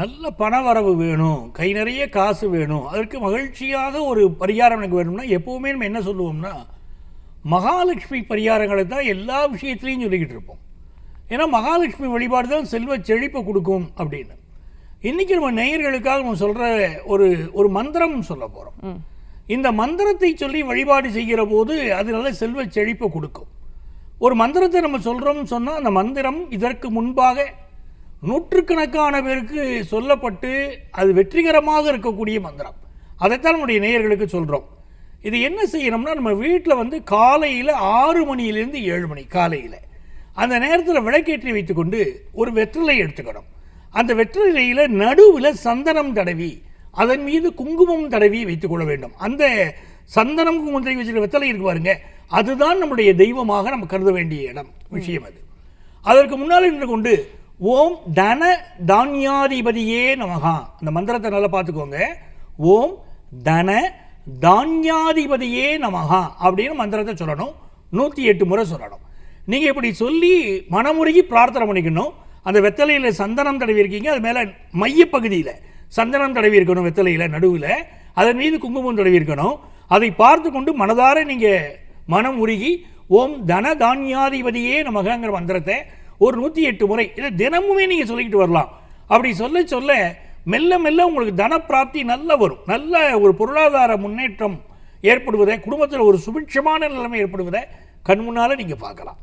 நல்ல பண வரவு வேணும். கை நிறைய காசு வேணும். அதற்கு மகிழ்ச்சியாக ஒரு பரிகாரம் எனக்கு வேணும்னா எப்போவுமே நம்ம என்ன சொல்லுவோம்னா மகாலட்சுமி பரிகாரங்களை தான் எல்லா விஷயத்துலையும் சொல்லிக்கிட்டு இருப்போம். ஏன்னா மகாலட்சுமி வழிபாடு தான் செல்வ செழிப்பை கொடுக்கும் அப்படின்னு. இன்றைக்கி நம்ம நேயர்களுக்காக நம்ம சொல்கிற ஒரு ஒரு மந்திரம் சொல்ல போகிறோம் இந்த மந்திரத்தை சொல்லி வழிபாடு செய்கிற போது அது நல்ல செல்வ செழிப்பை கொடுக்கும். ஒரு மந்திரத்தை நம்ம சொல்கிறோம்னு சொன்னால் அந்த மந்திரம் இதற்கு முன்பாக நூற்றுக்கணக்கான பேருக்கு சொல்லப்பட்டு அது வெற்றிகரமாக இருக்கக்கூடிய மந்திரம். அதைத்தான் நம்முடைய நேயர்களுக்கு சொல்கிறோம் இது என்ன செய்யணும்னா நம்ம வீட்டில் வந்து காலையில் ஆறு மணியிலேருந்து ஏழு மணி காலையில். அந்த நேரத்தில் விளக்கேற்றி வைத்துக்கொண்டு ஒரு வெற்றிலை எடுத்துக்கணும். அந்த வெற்றிலையில் நடுவில் சந்தனம் தடவி அதன் மீது குங்குமம் தடவி வைத்துக்கொள்ள வேண்டும். அந்த சந்தனம் குங்குமம் தடவி வச்சுருக்க வெத்தலை இருக்கு பாருங்க. அதுதான் நம்முடைய தெய்வமாக நம்ம கருத வேண்டிய இடம் விஷயம் அது. அதற்கு முன்னால் நின்று கொண்டு ஓம் தன தான்யாதிபதியே நமகா. அந்த மந்திரத்தை நல்லா பார்த்துக்கோங்க. ஓம் தன தான்யாதிபதியே நமகா அப்படின்னு மந்திரத்தை சொல்லணும். நூற்றி எட்டு முறை சொல்லணும். நீங்கள் இப்படி சொல்லி மனமுருகி பிரார்த்தனை பண்ணிக்கணும். அந்த வெத்தலையில் சந்தனம் தடவி இருக்கீங்க அது மேலே மையப்பகுதியில் சந்தனம் தடவி இருக்கணும் வெத்தலையில் நடுவில். அதன் மீது குங்குமம் தடவி இருக்கணும் அதை பார்த்து கொண்டு மனதார நீங்கள் மனம் உருகி ஓம் தன தானியாதிபதியே நமகங்கிற மந்திரத்தை ஒரு நூற்றி எட்டு முறை. இதை தினமுமே நீங்கள் சொல்லிக்கிட்டு வரலாம். அப்படி சொல்ல சொல்ல மெல்ல மெல்ல உங்களுக்கு தனப்பிராப்தி நல்ல வரும். நல்ல ஒரு பொருளாதார முன்னேற்றம் ஏற்படுவதை குடும்பத்தில் ஒரு சுபிட்சமான நிலைமை ஏற்படுவதை கண் முன்னால் நீங்கள் பார்க்கலாம்.